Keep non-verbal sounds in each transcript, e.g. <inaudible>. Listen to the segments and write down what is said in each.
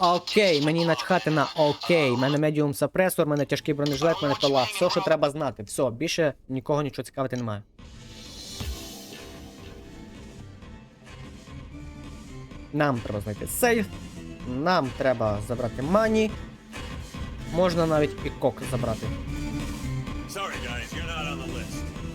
Окей, мені начхати на окей. Мене медіум сапресор, мене тяжкий бронежилет, мене пила. Все, що треба знати. Все, більше нікого нічого цікавити немає. Нам треба знайти сейф. Нам треба забрати мані. Можна навіть і кок забрати. Sorry, guys, you're not on the list.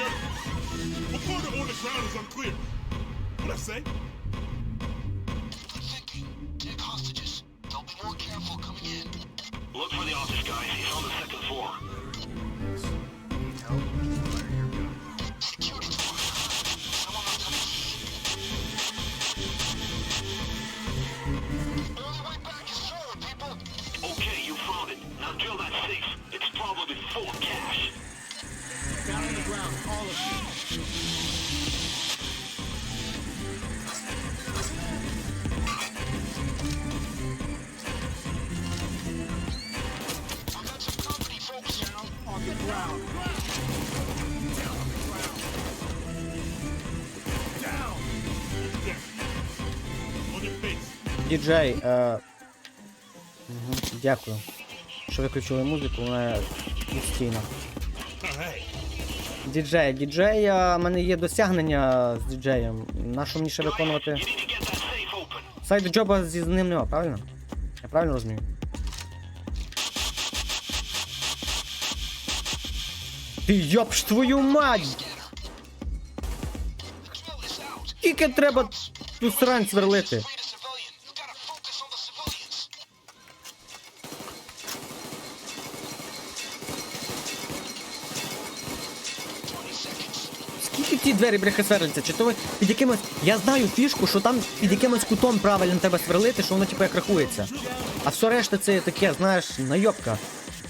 Part of on the ground is unclear? What I say? Good thinking. Take hostages. They'll be more careful coming in. Look for the office guys. He's on the Діджей, е... Угу, дякую. Що виключили музику, вона відстійна. Діджей, а, в мене є досягнення з діджеєм. На що мені ще виконувати? Сайд джоба з ним нема, правильно? Я правильно розумію? Ти йопш твою мать! Тільки треба ту срань сверлити. Ті двері бляха сверляться? Чи то ви під якимось. Я знаю фішку, що там під якимось кутом правильним треба сверлити, що воно типу як рахується. А все решта це таке, знаєш, найобка.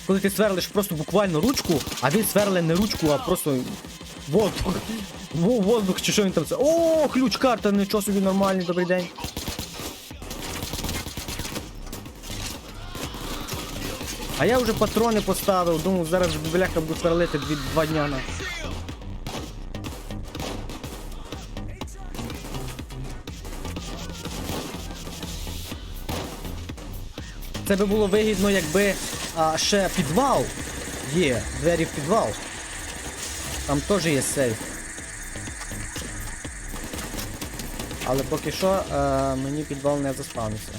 Коли ти сверлиш просто буквально ручку, а він сверле не ручку, а просто воздух. Во- Воздух чи що він там це. О, ключ карта, нічого собі нормальний, добрий день. А я вже патрони поставив, думав, зараз бляха буду сверлити два дня на. Це би було вигідно, якби а, ще підвал є, двері в підвал. Там теж є сейф. Але поки що а, мені підвал не заспавнився.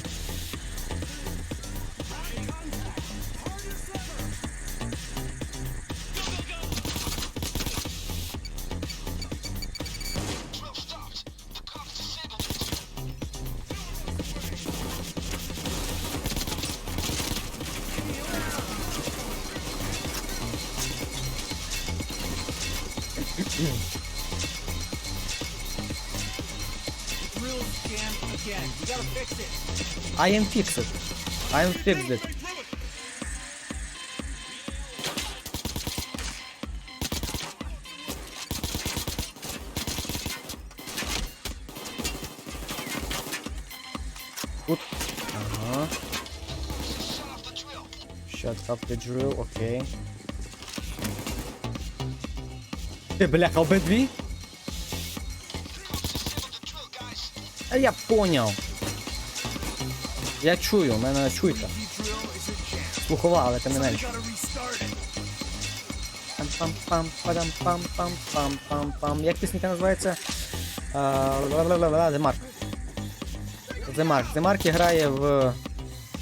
Drill scam again. You gotta fix it. I am fixed. I am fixed it. Тут. Ага. Shut off the drill. Shut up the drill, окей. Ти бляха обидві? Я поняв. Я чую, у мене чуйка. Слухова, але тим не менше. gotta restart it. Пам-пам-пам, падам-пам-пам-пам-пам-пам. Як пісенька називається? А, ла-ла-ла-ла, The Mark. The Mark. The Mark грає в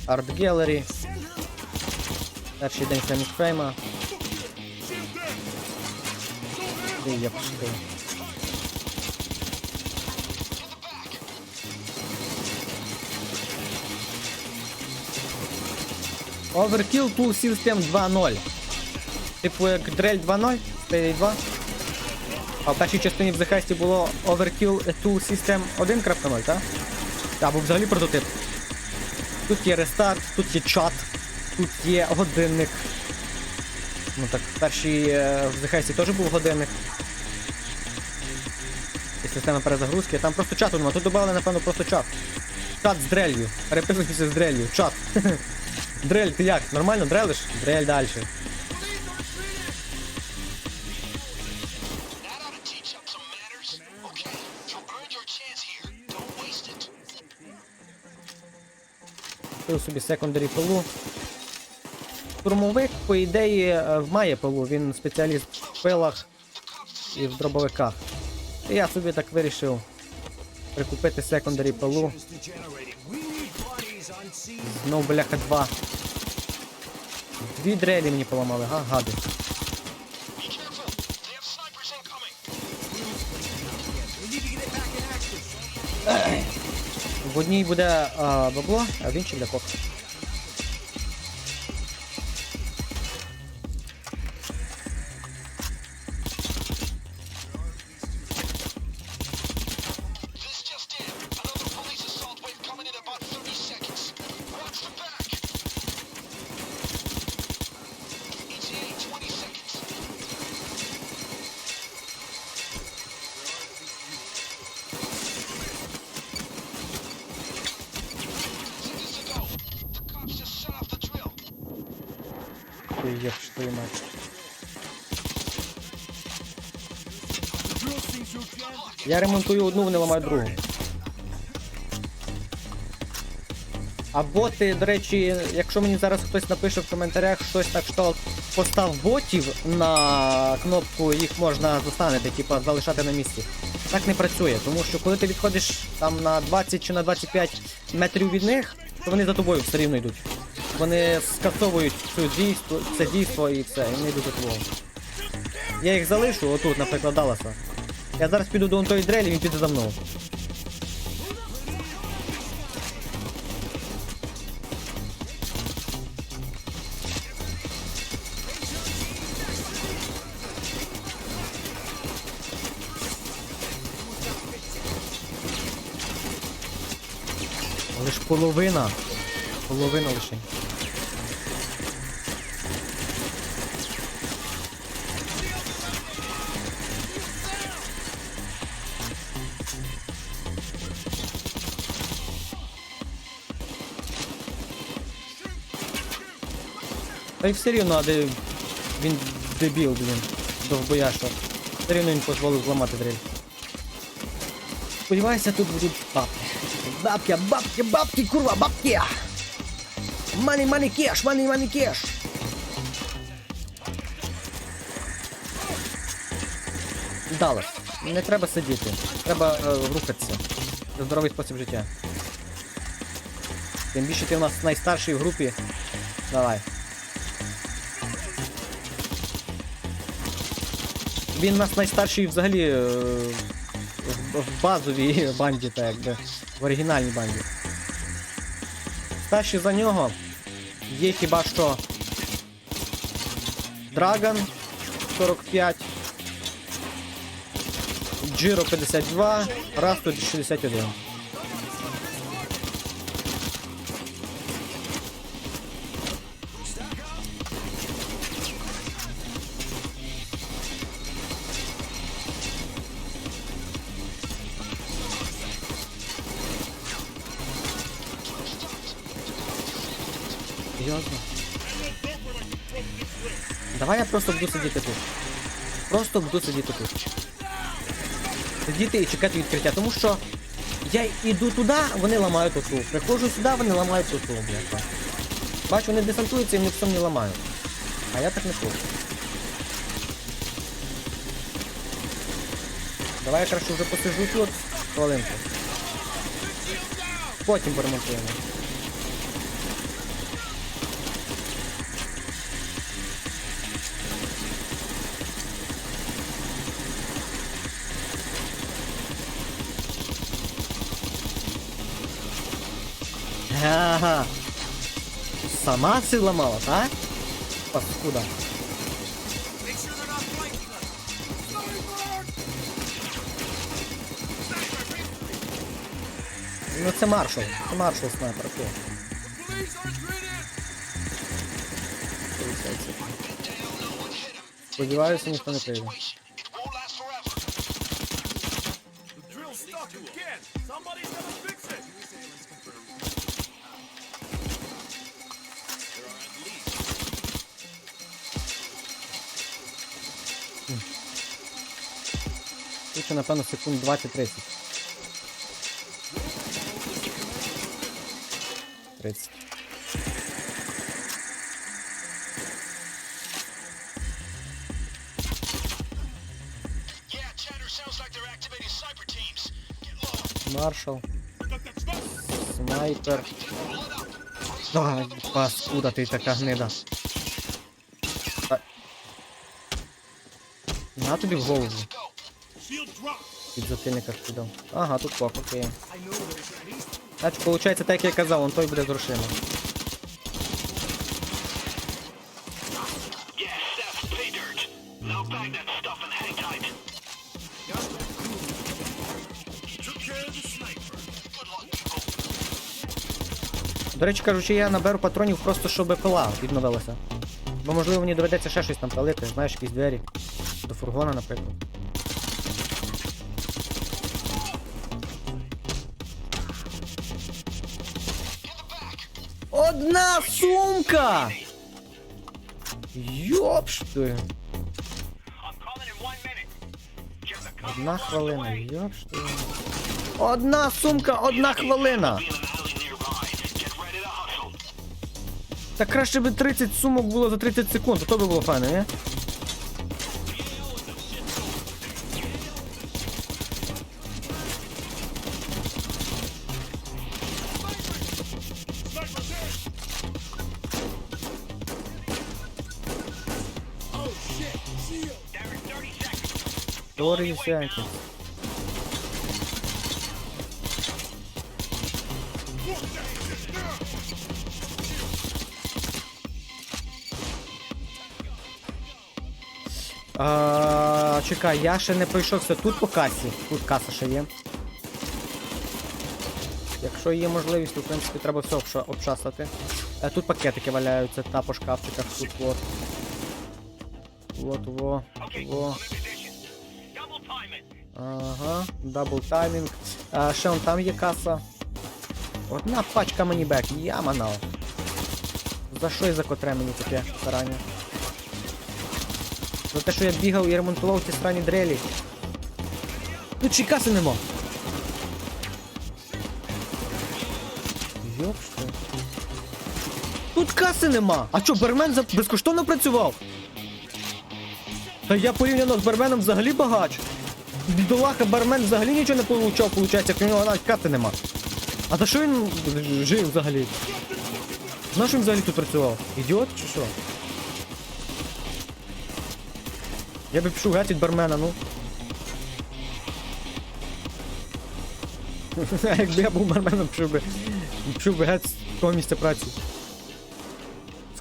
Art Gallery. Перший день Фрейма. Я пішов? Overkill Tool System 2.0. Типу як Drell 2.0, Payday 2. А в першій частині в Heist було Overkill Tool System 1.0, так? Або взагалі прототип. Тут є рестарт, тут є чат, тут є годинник. Ну так, в першій е, в Heist теж був годинник. І система перезагрузки. Там просто чату нема. Тут додали, напевно, просто чат. Чат з дрелью. Переписуйтеся з дрелью. Чат. <laughs> Дрель, ти як? Нормально дрелиш? Дрель далі. Купив собі секондарі пилу. Штурмовик, по ідеї, е, має пилу, він спеціаліст в пилах і в дробовиках. І я собі так вирішив прикупити секондарі пилу. Знов бляха два. Дві дрелі мені поламали, га, гади. В одній буде а, бабло, а в іншій бляхок. This твою. Я ремонтую одну, вони ламають другу. А боти, до речі, якщо мені зараз хтось напише в коментарях щось так, що постав ботів на кнопку, їх можна застанити, типа залишати на місці. Так не працює, тому що коли ти відходиш там на 20 чи на 25 метрів від них, то вони за тобою все рівно йдуть. Вони скасовують цю дійство, це дійство і все, і вони йдуть за тобою. Я їх залишу, отут, наприклад, Далласа. Я зараз піду до тої дрелі, він піде за мною. Але половина. Половина лише. Та й все рівно, а де він дебіл, блін, довбояша. Все рівно він дозволив зламати дрель. Сподіваюся, тут будуть бабки. Бабки, бабки, бабки, курва, бабки! Money, money, cash, money, money, cash! Далlas, не треба сидіти. Треба е, рухатися. Це здоровий спосіб життя. Тим більше ти у нас найстарший в групі. Давай. Він у нас найстарший взагалі е, в, базовій банді, так якби. В оригінальній банді. Старші за нього є хіба що Драгон 45, Джиро 52, Расту 61. Серйозно? Давай я просто буду сидіти тут. Просто буду сидіти тут. Сидіти і чекати відкриття, тому що я йду туди, вони ламають оту. Приходжу сюди, вони ламають оту, бляха. Бачу, вони десантуються і ні в не ламають. А я так не хочу. Давай я краще вже посижу тут, хвилинку. Потім поремонтуємо. Ага. Сама все ламала, а? Паскуда. Ну це маршал. Це маршал снайпер. Хто? Сподіваюся, ніхто не прийде. Ще, напевно, секунд 20-30. 30. Yeah, chatter sounds like they're activating sniper teams. Get low. Маршал. Снайпер. Ай, паскуда ти така гнида. На тобі в голову. Drop. Під. Ага, тут кок, окей. Значить, виходить, так як я казав, он той буде з. До речі, кажучи, я наберу патронів просто, щоб пила відновилася. Бо можливо мені доведеться ще щось там палити, знаєш, якісь двері. До фургона, наприклад. Одна сумка! Йопшти! Одна хвилина, йопшти. Одна сумка, одна хвилина! Та краще би 30 сумок було за 30 секунд, то би було файно, не? There's 30 seconds. Теорії всякі. А, чекай, я ще не пройшовся тут по касі. Тут каса ще є. Якщо є можливість, то в принципі треба все обша- обшасати. Е, Тут пакетики валяються, та по шкафчиках, тут от. От, во, во. Ага, дабл таймінг. А, ще он там є каса. Одна пачка мені бек, я манав. За що і за котре мені таке старання? За те, що я бігав і ремонтував ті странні дрелі. Тут ще й каси нема. Йопшки. Тут каси нема. А що, бармен за... безкоштовно працював? Та я порівняно з барменом взагалі багач. Бідолаха бармен взагалі нічого не получав, виходить, як у нього навіть карти нема. А за що він жив взагалі? На він взагалі тут працював? Ідіот чи що? Я би пішов геть від бармена, ну. <laughs> Якби я був барменом, пішов би, пішов би геть з того місця праці.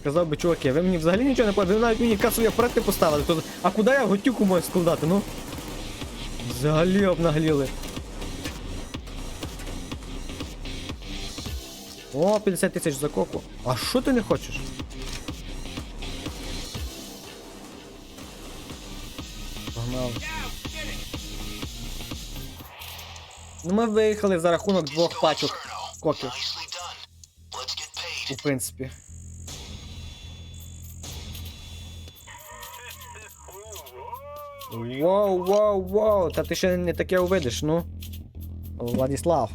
Сказав би, чуваки, ви мені взагалі нічого не платите, ви навіть мені касові апарати поставили. То, а куди я готівку можу складати, ну? Взагалі обнагліли. О, 50 тисяч за коку. А що ти не хочеш? Погнали. Ну ми виїхали за рахунок двох пачок коків, у принципі. Воу, воу, воу, та ти ще не таке увидиш, ну. Владіслав.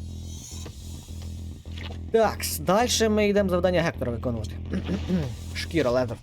Так, далі ми йдемо завдання Гектора виконувати. <clears throat> Шкіра, ледер.